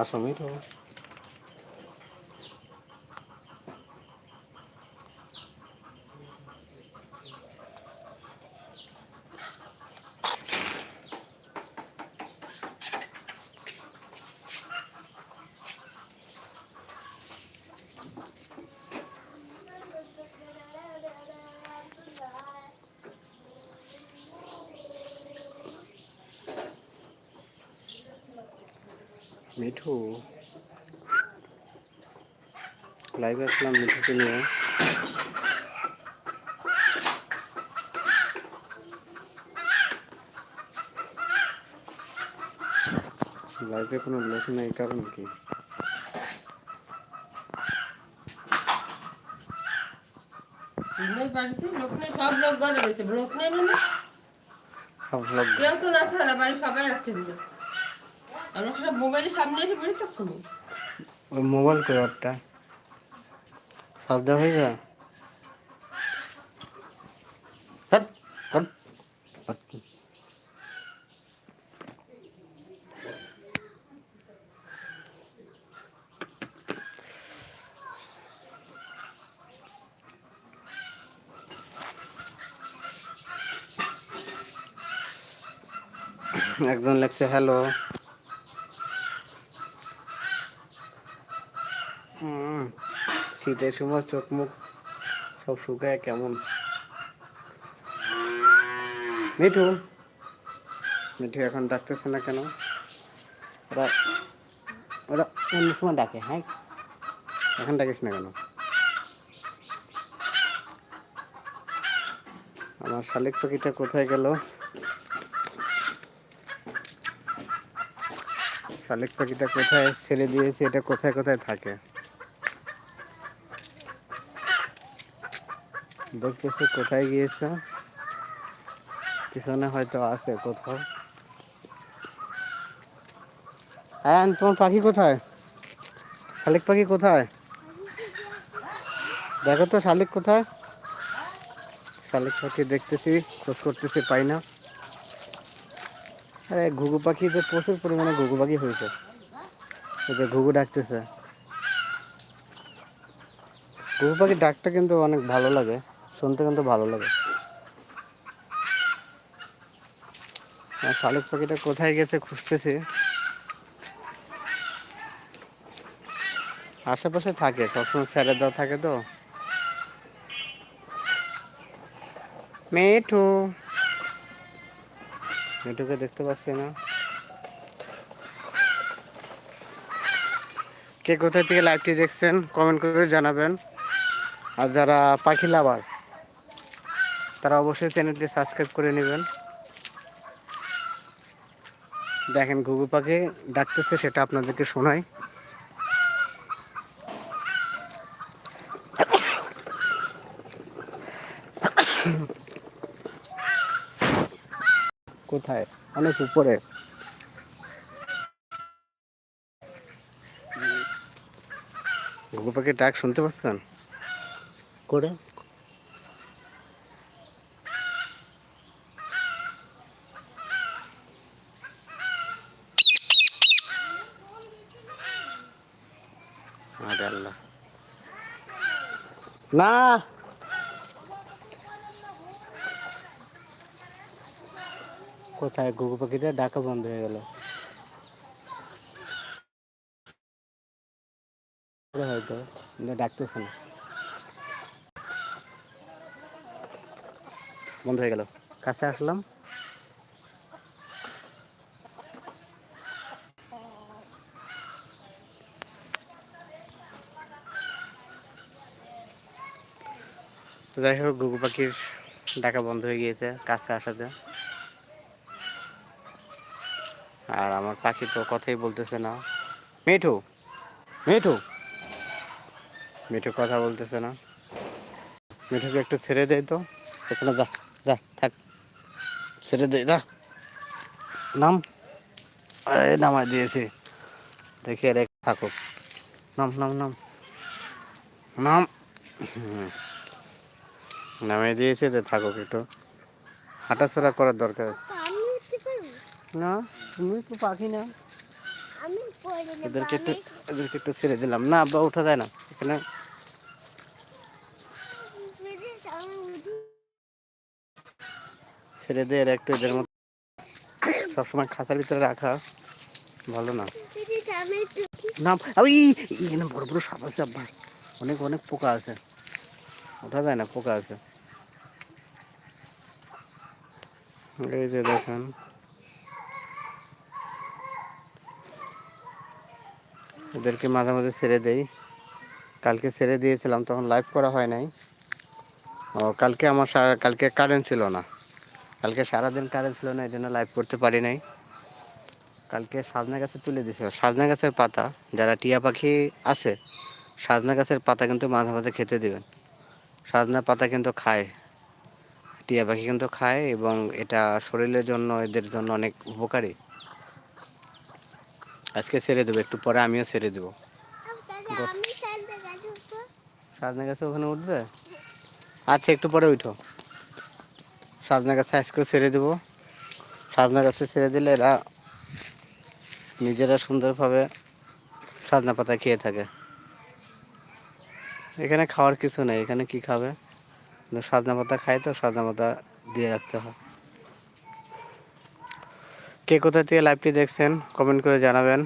আসো মিঠু মিঠু লাইভে আসলাম মিঠুকে নিয়ে। লাইভে কোনো লোক নেই কারণ কি? বাড়িতে লোক নেই সব লোক ঘরে রয়েছে। লোক নেই মানে? কেউ তো না ছাড়া বাড়ি সবাই আমরা সব মোবাইলের সামনে এসে মোবাইল ওরটা? সাজ দেওয়া হয়ে যা হট, হট, হট। একজন লেখছে হ্যালো হুম শীতের সময় চোখ মুখ সব শুকায় কেমন? মিঠু মিঠু এখন ডাকতেছে না কেন? ওরা ওরা অন্য সময় ডাকে হ্যাঁ? এখন ডাকিস না কেন? আমার শালিক পাখিটা কোথায় গেল? শালিক পাখিটা কোথায় ছেড়ে দিয়েছে? এটা কোথায় কোথায় থাকে? দেখতেছে কোথায় গিয়েছে? পিছনে হয়তো আছে কোথাও। হ্যাঁ তোমার পাখি কোথায়? শালিক পাখি কোথায়? দেখো তো, শালিক কোথায়? শালিক পাখি দেখতেছি, খোঁজ করতেছি, পাই না। আরে, ঘুঘু পাখি তো প্রচুর পরিমাণে ঘুঘু পাখি হয়েছে। যে ঘুঘু ডাকতেছে। ঘুঘু পাখির ডাকটা কিন্তু অনেক ভালো লাগে। শুনতে কিন্তু ভালো লাগে। শালিক পাখিটা কোথায় গেছে খুঁজতেছি। আশেপাশে থাকে, সবসময় স্যারের দেওয়া থাকে তো। মিঠু। মেঠুকে দেখতে পাচ্ছি না। কে কোথায় থেকে লাইভটি দেখছেন কমেন্ট করে জানাবেন। আর যারা পাখি লাভার তারা অবশ্যই চ্যানেলটি সাবস্ক্রাইব করে নেবেন। দেখেন ঘুঘু পাখি ডাকতেছে, সেটা আপনাদেরকে শোনাই। কোথায়? অনেক উপরে। ঘুঘু পাখির ডাক শুনতে পাচ্ছেন? করে আরে আল্লাহ না। কোথায় ঘুঘু পাখিটা? ডাকা বন্ধ হয়ে গেল। হয়তো ডাকতেছে না। বন্ধ হয়ে গেল। কাছে আসলাম। যাই হোক, ঘুঘু পাখির ডাকা বন্ধ হয়ে গিয়েছে কাছে আসাতে। আর আমার পাখি তো কথাই বলতেছে না। মিঠু মিঠু। মিঠু কথা বলতেছে না। মিঠুকে একটু ছেড়ে দেয় তো। এখানে যা যা, থাক। ছেড়ে দে, যা। নাম। নামাই দিয়েছি। দেখি রে থাকুক। নাম নাম নাম। নাম। হুম। নামিয়ে দিয়েছে তো থাকুক একটু। হাঁটাচলা করার দরকার আছে। না তুমি তো পাখি না। এদেরকে একটু এদেরকে একটু ছেড়ে দিলাম। না আব্বা ওঠা যায় না। এখানে ছেড়ে এরা একটু এদের মতো। সবসময় খাঁচার ভিতরে রাখা ভালো না। উঠি। না ওই এখানে বড় বড় সাপ আছে আব্বা। অনেক অনেক পোকা আছে। ওঠা যায় না, পোকা আছে। এই যে দেখেন। এদেরকে মাঝে মাঝে ছেড়ে দেই। কালকে ছেড়ে দিয়েছিলাম, তখন লাইভ করা হয় নাই। ও, কালকে আমার সারা- কালকে কারেন্ট ছিল না। কালকে সারাদিন কারেন্ট ছিল না, এই জন্য লাইভ করতে পারি নাই। কালকে সাজনা গাছে তুলে দিয়েছিল সাজনা গাছের পাতা, যারা টিয়া পাখি আছে, সাজনা গাছের পাতা কিন্তু মাঝে মাঝে খেতে দিবেন। সাজনা পাতা কিন্তু খায়, টিয়া পাখি কিন্তু খায় এবং এটা শরীরের জন্য, এদের জন্য অনেক উপকারী। আজকে ছেড়ে দেবো, একটু পরে আমিও ছেড়ে দেবো। সাজনা গাছে ওখানে উঠবে? আচ্ছা একটু পরে উঠো। সাজনা গাছে আজকে ছেড়ে দেবো। সাজনা গাছে ছেড়ে দিলে এরা নিজেরা সুন্দরভাবে সাজনা পাতা খেয়ে থাকে। এখানে খাওয়ার কিছু নেই, এখানে কি খাবে? সাজনা পাতা খায় তো, সাজনা পাতা দিয়ে রাখতে হয়। কে কোথা থেকে লাইভটি দেখছেন কমেন্ট করে জানাবেন।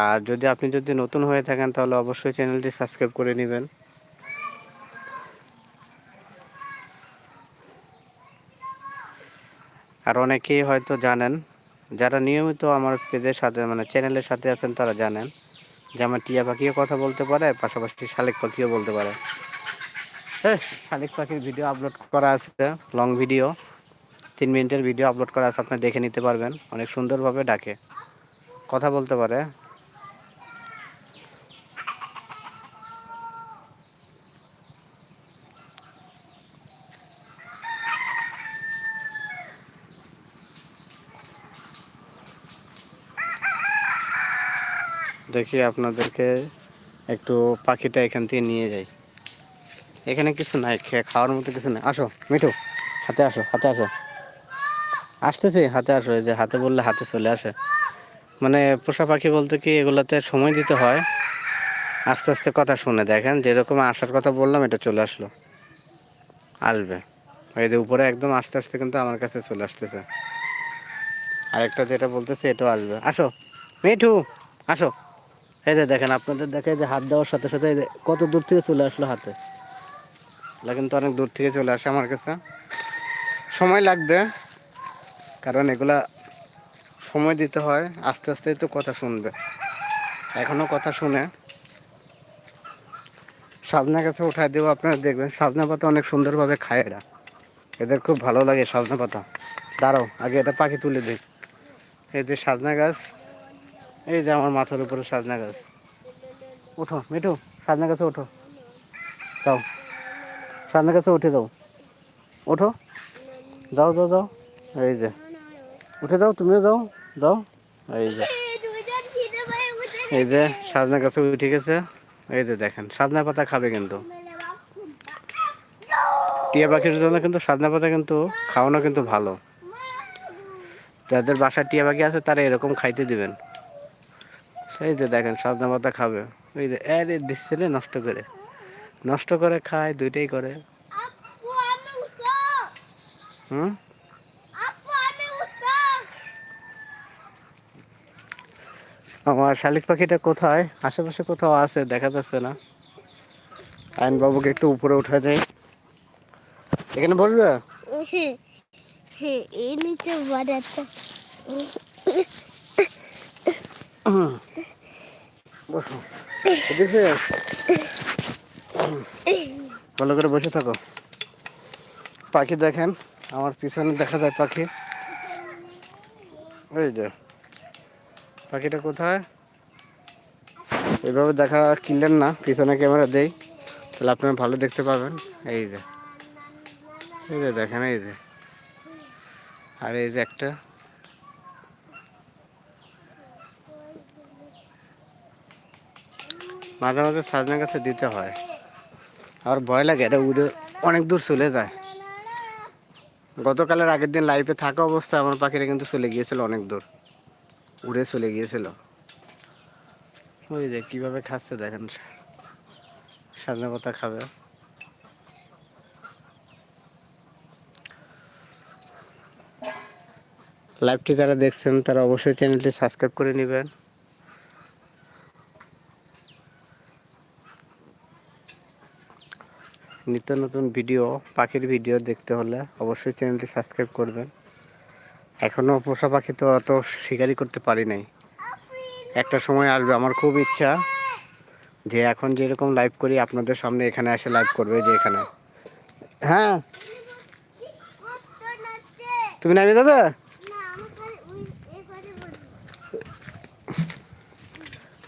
আর যদি আপনি যদি নতুন হয়ে থাকেন, তাহলে অবশ্যই চ্যানেলটি সাবস্ক্রাইব করে নেবেন। আর অনেকেই হয়তো জানেন, যারা নিয়মিত আমার পেজের সাথে মানে চ্যানেলের সাথে আছেন, তারা জানেন। যে আমার টিয়া পাখিও কথা বলতে পারে, পাশাপাশি শালিক পাখিও বলতে পারে। হ্যাঁ শালিক পাখির ভিডিও আপলোড করা আছে লং ভিডিও তিন মিনিটের ভিডিও আপলোড করা আছে, আপনি দেখে নিতে পারবেন। অনেক সুন্দরভাবে ডাকে। কথা বলতে পারে। দেখি আপনাদেরকে একটু পাখিটা এখান থেকে নিয়ে যাই। এখানে কিছু নাই, খেয়ে খাওয়ার মতো কিছু নাই। আসো, মিঠু, হাতে আসো হাতে আসো। আসতেছি, হাতে আসো যে হাতে বললে হাতে চলে আসে। মানে পোষা পাখি বলতে কি, এগুলোতে সময় দিতে হয়। আস্তে আস্তে কথা শুনে দেখেন, যেরকম আসার কথা বললাম, এটা চলে আসলো। আসবে। যে উপরে একদম আস্তে আস্তে কিন্তু আমার কাছে চলে আসতেছে। আরেকটা যেটা বলতেছে, এটাও আসবে। আসো, মিঠু, আসো। এই যে দেখেন, আপনাদের দেখে যে হাত দেওয়ার সাথে সাথে কত দূর থেকে চলে আসলো হাতে? কিন্তু অনেক দূর থেকে চলে আসে আমার কাছে। সময় লাগবে, কারণ এগুলা সময় দিতে হয়, আস্তে আস্তে তো কথা শুনবে। এখনও কথা শুনে। সাজনা গাছে উঠায় দেবো, আপনারা দেখবেন সাজনা পাতা অনেক সুন্দরভাবে খায় এরা। এদের খুব ভালো লাগে সাজনা পাতা। দাঁড়াও, আগে এটা পাখি তুলে দিই। এই যে সাজনা গাছ এই যে আমার মাথার উপরে সাজনা গাছ। ওঠো মিঠু, সাজনা গাছে ওঠো যাও। সাজনা গাছে উঠে যাও। ওঠো যাও যাও যাও। এই যে। উঠে যাও, তুমিও যাও। যাও। এই যে। এই যে, সাজনা গাছে উঠে গেছে। এই যে দেখেন, সাজনা পাতা খাবে কিন্তু। টিয়া পাখির জন্য কিন্তু সাজনা পাতা কিন্তু খাওয়ানো কিন্তু ভালো। যাদের বাসায় টিয়া পাখি আছে, তারা এরকম খাইতে দিবেন। সেই যে দেখেন সাজনা পাতা খাবে। ওই যে আরে দিচ্ছে নষ্ট করে। নষ্ট করে খায় দুইটাই করে। হুম? আমার শালিক পাখিটা কোথায়? আশেপাশে কোথাও আছে দেখা যাচ্ছে না। আইন বাবুকে একটু উপরে উঠে যায় এখানে বসবে এই নিচে বাড়াতে বসো। ভালো করে বসে থাকো। পাখি দেখেন, আমার পিছনে দেখা যায় পাখি। ওই যে, পাখিটা কোথায়? এইভাবে দেখা কিনলেন না, পিছনে ক্যামেরা দেই। তাহলে আপনারা ভালো দেখতে পাবেন। এই যে এই যে দেখেন, এই যে। আর এই যে একটা। মাঝে মাঝে সাজনা গাছে দিতে হয়। আর ভয় লাগে, এটা উড়ে অনেক দূর চলে যায়। গতকালের আগের দিন লাইফে থাকা অবস্থায় আমার পাখিরা কিন্তু চলে গিয়েছিল অনেক দূর। উড়ে চলে গিয়েছিল। ওই যে কীভাবে খাচ্ছে দেখেন সাজনা পাতা খাবে। লাইভটি যারা দেখছেন, তারা অবশ্যই চ্যানেলটি সাবস্ক্রাইব করে নেবেন। নিত্য নতুন ভিডিও, পাখির ভিডিও দেখতে হলে অবশ্যই চ্যানেলটি সাবস্ক্রাইব করবেন। এখনও পোষা পাখি তো অত শিকারি করতে পারি নাই। একটা সময় আসবে, আমার খুব ইচ্ছা যে এখন যেরকম লাইভ করি, আপনাদের সামনে এখানে এসে লাইভ করবে যে এখানে। হ্যাঁ। তুমি নামিয়ে দেবে?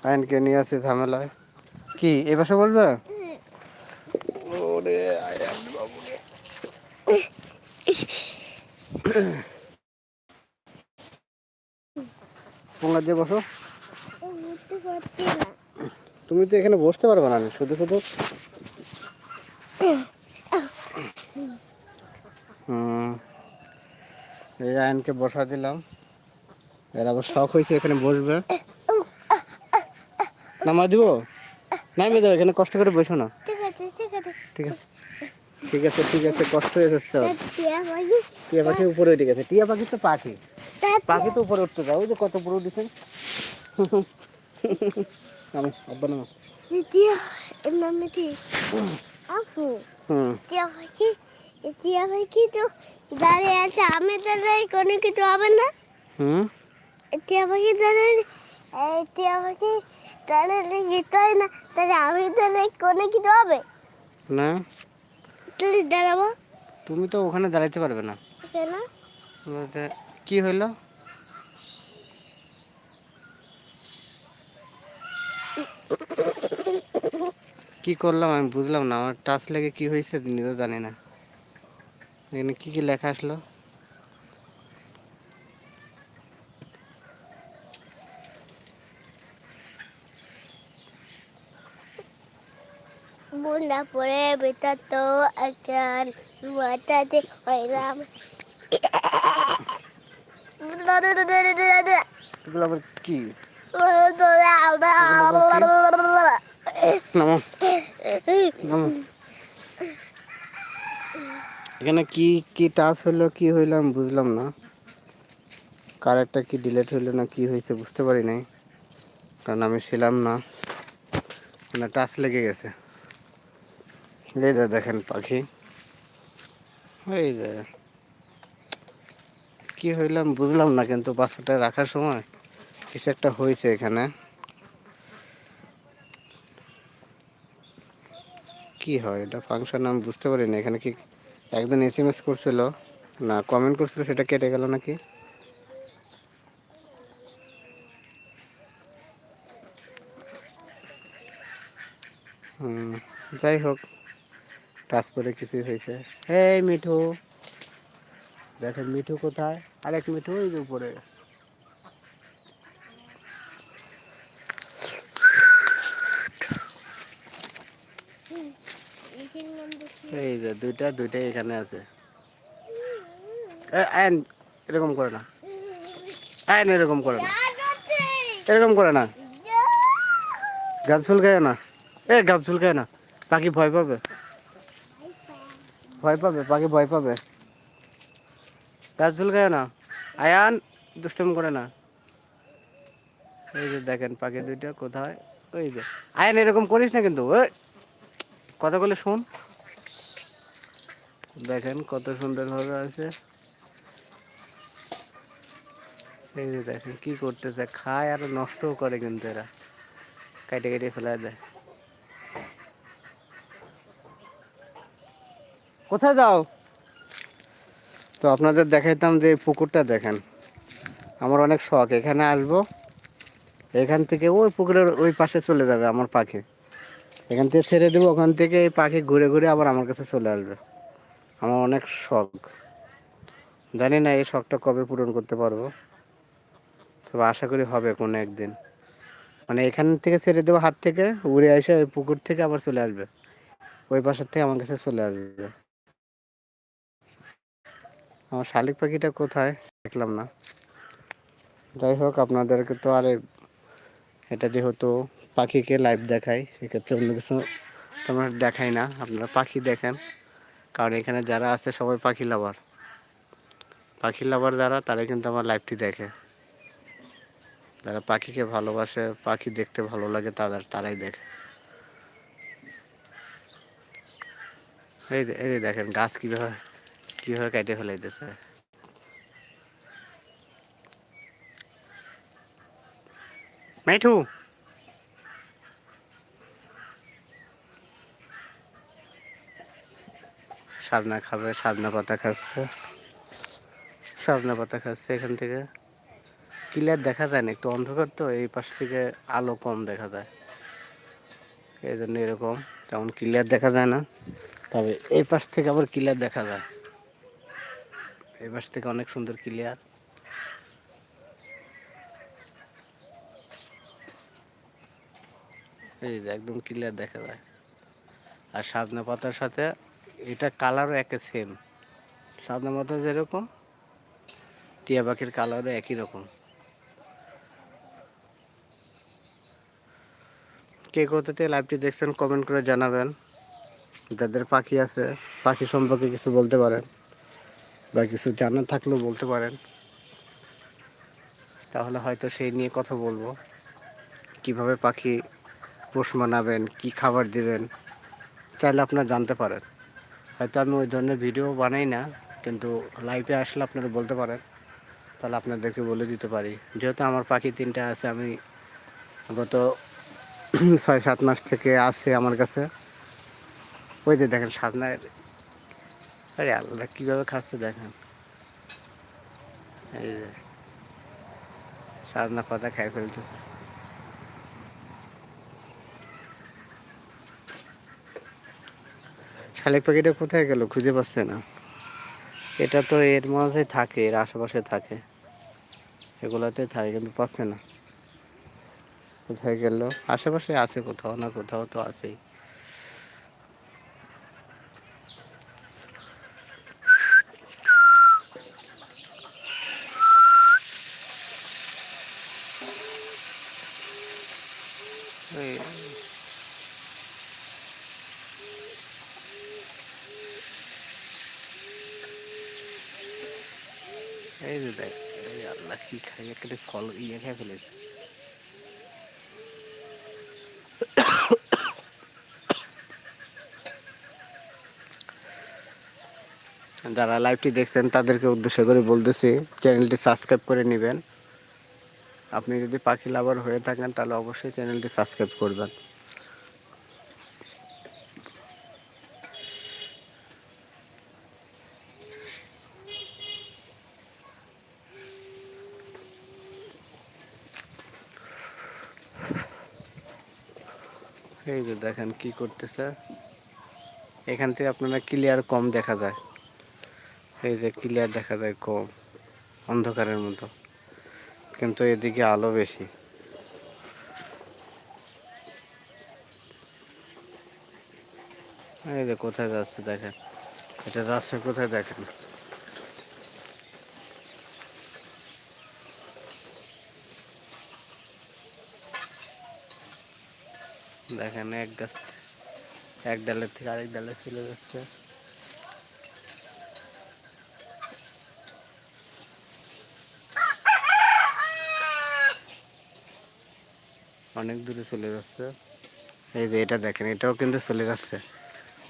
আইনকে নিয়ে আসি ঝামেলায়। কি, এ ভাষা বলবে ওরে আয়ান বাবুরে পোঙ্গা দিয়ে বসো। তুমি তো এখানে বসতে পারবে না শুধু শুধু। এই আয়নকে বসা দিলাম। এর আবার শখ হয়েছে এখানে বসবে। নামা দিব? নামিয়ে দাও এখানে কষ্ট করে বসো না। ঠিক আছে ঠিক আছে। ঠিক আছে। ঠিক আছে ঠিক আছে কষ্ট হয়ে যাচ্ছে। টিয়া পাখি উপরে উঠে গেছে। টিয়া পাখি তো পাখি। পাখি তো উপরে উঠতে যাও ওই যে কত উপরে উঠেছে। নামো আব্বা নামো। টিয়া এর নাম কি আপু টিয়া পাখি টিয়া পাখি তো দাঁড়িয়ে আছে আমি তাদের কোনো কিছু হবে না। হুম। টিয়া পাখি দাঁড়িয়ে এই টিয়া পাখি দাঁড়ালে কিছু হয় না তাহলে আমি তাহলে কোনো কিছু হবে। না। তাহলে দাঁড়াবো। তুমি তো ওখানে দাঁড়াইতে পারবে না। কেন? কি হইল? কি করলাম আমি বুঝলাম না আমার টাচ লেগে কি হয়েছে নিজেও জানি না। এখানে কি কি লেখা আসলো? বুন্ডা পরে বেটা তো একজন বাতাতে হইলাম এখানে কি কি টাচ হইল কি হইল আমি বুঝলাম না। কার একটা কি ডিলেট হইল না কি হয়েছে বুঝতে পারি নাই। কারণ আমি ছিলাম না। মানে টাচ লেগে গেছে। দেখেন পাখি। এই যে। কি হইলাম বুঝলাম না কিন্তু বাচ্চাটা রাখার সময় কিছু একটা হয়েছে এখানে। কি হয়? এটা ফাংশন আমি বুঝতে পারি না এখানে কি একজন এস এম এস করছিল? না কমেন্ট করছিল, সেটা কেটে গেল নাকি? যাই হোক করে কিছুই হয়েছে। এই মিঠু! দেখেন মিঠু কোথায়? আরেক মিঠু ওই উপরে। এই যে দুইটা দুইটাই এখানে আছে। এ, আয়ন এরকম করে না। আয়ন এরকম করে না। এরকম করে না। গাছ চুলকায় না। এ গাছ চুলকায় না। পাখি ভয় পাবে। ভয় পাবে পাখি ভয় পাবে। গাছ চুলকায় না। আয়ান দুষ্টম করে না। এই যে দেখেন পাখি দুইটা কোথায়? ওই যে। আয়ান, এরকম করিস না কিন্তু, ওই। কথা বলে শোন। দেখেন কত সুন্দরভাবে আছে। এই যে দেখেন কি করতেছে, খায় আর নষ্টও করে কিন্তু এরা। কেটে কেটে ফেলা দেয়। কোথায় যাও? তো আপনাদের দেখাইতাম যে পুকুরটা দেখেন। আমার অনেক শখ, এখানে আসব, এখান থেকে ওই পুকুরের ওই পাশে চলে যাবে আমার পাখি। এখান থেকে ছেড়ে দেবো, ওখান থেকে এই পাখি ঘুরে ঘুরে আবার আমার কাছে চলে আসবে। আমার অনেক শখ। জানি না এই শখটা কবে পূরণ করতে পারব। তবে আশা করি হবে কোনো একদিন। মানে এখান থেকে ছেড়ে দেবো হাত থেকে, উড়ে এসে ওই পুকুর থেকে আবার চলে আসবে। ওই পাশের থেকে আমার কাছে চলে আসবে। আমার শালিক পাখিটা কোথায় দেখলাম না। যাই হোক, আপনাদেরকে তো আর এটা যেহেতু পাখিকে লাইভ দেখাই, সেক্ষেত্রে অন্য কিছু তোমরা দেখাই না। আপনারা পাখি দেখেন, কারণ এখানে যারা আছে সবাই পাখি লাভার পাখি লাভার যারা তারা কিন্তু আমার লাইভটি দেখে। যারা পাখিকে ভালোবাসে, পাখি দেখতে ভালো লাগে, তাদের তারাই দেখে। এই এই দেখেন, গাছ কীভাবে কীভাবে কেটে ফেলাইতেছে? মেঠু সাদনা খাবে সাদনা পাতা খাচ্ছে। সাদনা পাতা খাচ্ছে এখান থেকে। ক্লিয়ার দেখা যায় না একটু অন্ধকার তো এই পাশ থেকে আলো কম দেখা যায়। এই জন্য এরকম তেমন ক্লিয়ার দেখা যায় না। তবে এই পাশ থেকে আবার ক্লিয়ার দেখা যায়। পাশ থেকে অনেক সুন্দর ক্লিয়ার এই যে একদম ক্লিয়ার দেখা যায়। আর সাজনা পাতার সাথে এটা কালারও একে সেম সাজনা পাতা যেরকম, টিয়া পাখির কালারও একই রকম। কে কোথাতে লাইভটি দেখছেন কমেন্ট করে জানাবেন। যাদের পাখি আছে, পাখি সম্পর্কে কিছু বলতে পারেন। বা কিছু জানা থাকলেও বলতে পারেন। তাহলে হয়তো সেই নিয়ে কথা বলব। কীভাবে পাখি পোষ মানাবেন, কি খাবার দিবেন, চাইলে আপনারা জানতে পারেন। হয়তো আমি ওই ধরনের ভিডিও বানাই না, কিন্তু লাইভে আসলে আপনারা বলতে পারেন। তাহলে আপনাদেরকে বলে দিতে পারি। যেহেতু আমার পাখি তিনটা আছে, আমি গত ছয় সাত মাস থেকে আছে আমার কাছে। ওই যে দেখেন সামনের আরে আল্লাহ কীভাবে খাচ্ছে দেখেন। এই যে সাজনা পাতা খাই ফেলতেছে। শালিক পাখিটা কোথায় গেল খুঁজে পাচ্ছে না। এটা তো এর মাঝে থাকে, এর আশেপাশে থাকে। এগুলাতে থাকে কিন্তু পাচ্ছে না। কোথায় গেল? আশেপাশে আছে কোথাও না কোথাও তো আছেই এই এই যে দেখ এই আল্লাহ কি খাই একটা ফল ইয়ে খেয়ে ফেলেছে। যারা লাইভটি দেখছেন, তাদেরকে উদ্দেশ্য করে বলতেছি চ্যানেলটি সাবস্ক্রাইব করে নেবেন। আপনি যদি পাখি লাভার হয়ে থাকেন, তাহলে অবশ্যই চ্যানেলটি সাবস্ক্রাইব করবেন। এই যে দেখেন কি করতেছে। এখান থেকে আপনারা ক্লিয়ার কম দেখা যায়। এই যে ক্লিয়ার দেখা যায় কম, অন্ধকারের মতো। কিন্তু এদিকে আলো বেশি। এই যে কোথায় যাচ্ছে দেখেন। এটা যাচ্ছে কোথায় দেখেন? দেখেন, এক গাছ, এক ডালের থেকে আরেক ডালে চলে যাচ্ছে। অনেক দূরে চলে যাচ্ছে। এই যে এটা দেখেন, এটাও কিন্তু চলে যাচ্ছে।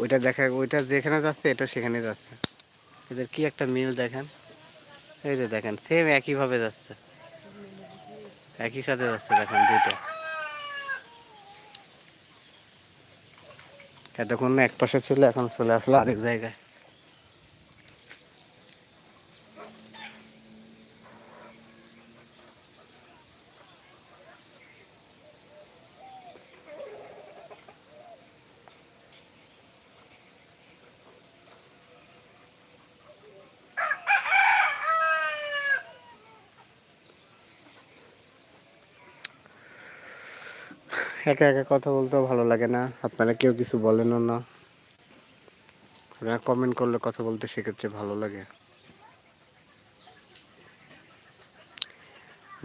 ওইটা দেখা, ওইটা যেখানে যাচ্ছে, এটা সেখানে যাচ্ছে। এদের কি একটা মিল দেখেন? এই যে দেখেন সেম একইভাবে যাচ্ছে। একই সাথে যাচ্ছে, দেখেন দুইটা। এতক্ষণ এক পাশে ছিল এখন চলে আসলো আরেক জায়গায়। একা একা কথা বলতেও ভালো লাগে না। আপনারা কেউ কিছু বলেনও না। আপনারা কমেন্ট করলে কথা বলতে সেক্ষেত্রে ভালো লাগে।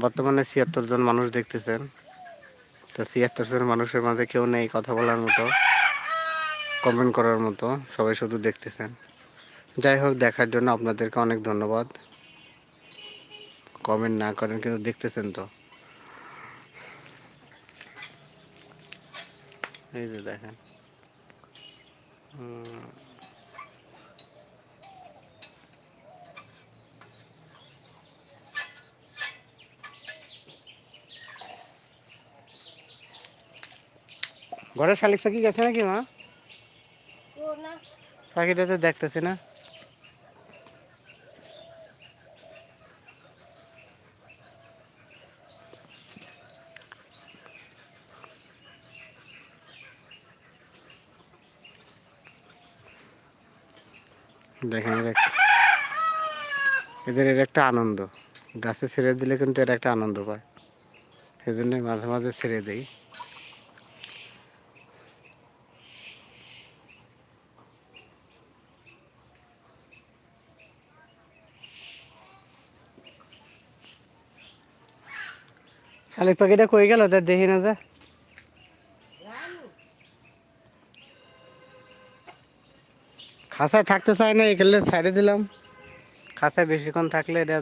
বর্তমানে ছিয়াত্তর জন মানুষ দেখতেছেন। তো ছিয়াত্তর জন মানুষের মাঝে কেউ নেই কথা বলার মতো কমেন্ট করার মতো, সবাই শুধু দেখতেছেন। যাই হোক, দেখার জন্য আপনাদেরকে অনেক ধন্যবাদ। কমেন্ট না করেন কিন্তু দেখতেছেন তো। এই যে দেখেন। ঘরের শালিক পাখি গেছে নাকি মা? পাখিটা তো দেখতেছি না দেখেন এর এক- এদের এর একটা আনন্দ। গাছে ছেড়ে দিলে কিন্তু এর একটা আনন্দ পায়। এই জন্যই মাঝে মাঝে ছেড়ে দেই। শালিক পাখিটা কই গেল? তার দেখি না যা। খাঁচায় থাকতে চায় না এখানে ছাইড়ে দিলাম। খাঁচায় বেশিক্ষণ থাকলে এটা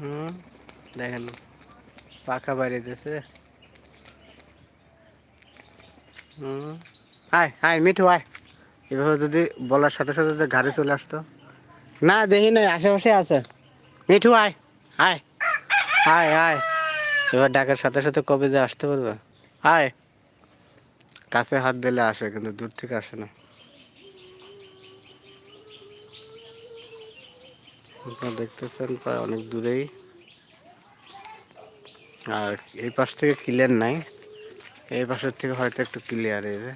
হুম, দেখেন, পাখা দিয়েছে হুম আয় আয় মিঠু আয় এভাবে যদি বলার সাথে সাথে যদি গাড়ি চলে আসতো। না, দেখি নাই, আশেপাশে আছে। মিঠু আয় আয় আয় আয় এবার ডাকার সাথে সাথে কবে যে আসতে পারবে। আয় কাছে হাত দিলে আসে, কিন্তু দূর থেকে আসে না। আপনারা দেখতেছেন, প্রায় অনেক দূরেই। আর এই পাশ থেকে ক্লিয়ার নাই। এই পাশের থেকে হয়তো একটু ক্লিয়ার এই যে।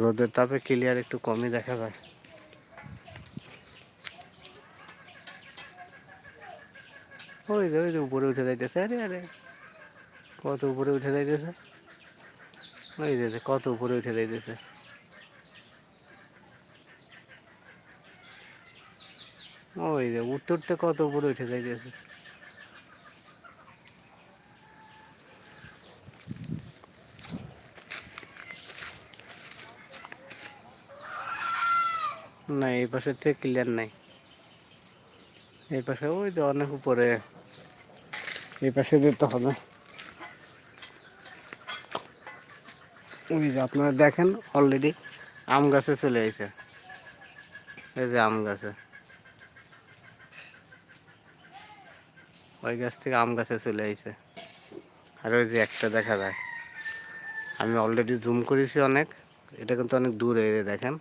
রোদের তাপে ক্লিয়ার একটু কমই দেখা যায়। ওই যে ওই যে উপরে উঠে যাইতেছে। আরে আরে, কত উপরে উঠে যাইতেছে? ওই যে কত উপরে উঠে যাইতেছে। ওই যে উঠতে কত উপরে উঠে যাইতেছে। না, এই পাশের থেকে ক্লিয়ার নাই। এই পাশে, ওই যে অনেক উপরে। এই পাশে যেতে হবে। ওই যে আপনারা দেখেন অলরেডি আম গাছে চলে এসেছে এই যে আম গাছে। ওই গাছ থেকে আম গাছে চলে আইছে। আর ওই যে একটা দেখা যায়। আমি অলরেডি জুম করেছি অনেক। এটা কিন্তু অনেক দূরে দেখেন।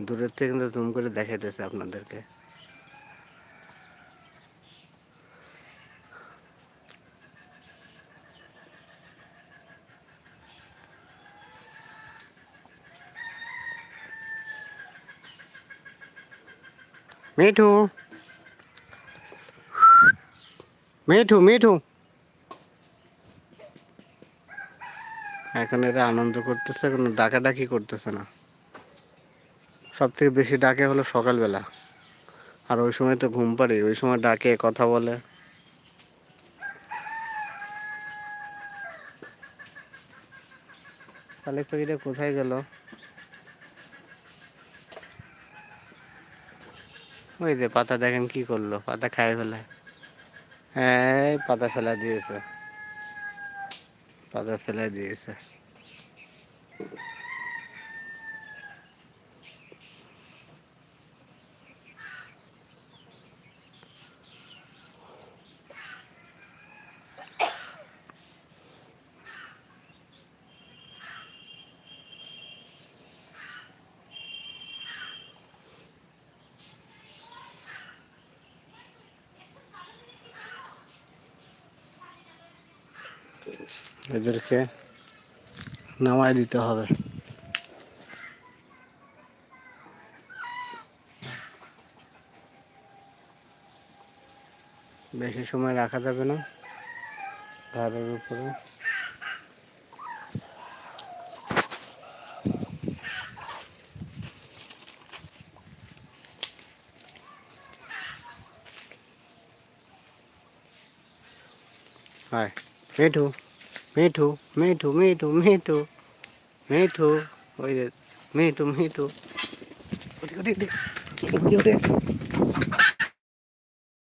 দূরের থেকে কিন্তু জুম করে দেখাইতেছে আপনাদেরকে। মিঠু মিঠু মিঠু এখন এরা আনন্দ করতেছে, কোনো ডাকাডাকি করতেছে না। সব থেকে বেশি ডাকে হলো সকালবেলা। আর ওই সময় তো ঘুম পাড়ে, ওই সময় ডাকে, কথা বলে। পাখিটা কোথায় গেল? ওই যে পাতা দেখেন কি করল, পাতা খায় ফেলায় হ্যাঁ পাতা ফেলা দিয়েছে। পাতা ফেলা দিয়েছে। এদেরকে নামাই দিতে হবে। বেশি সময় রাখা যাবে না। ধারের উপরে। Hi, hey, too. Mithu Mithu Mithu Mithu Mithu ওই মিঠু মিঠু। ওদিকে ওদিকে ওদিকে।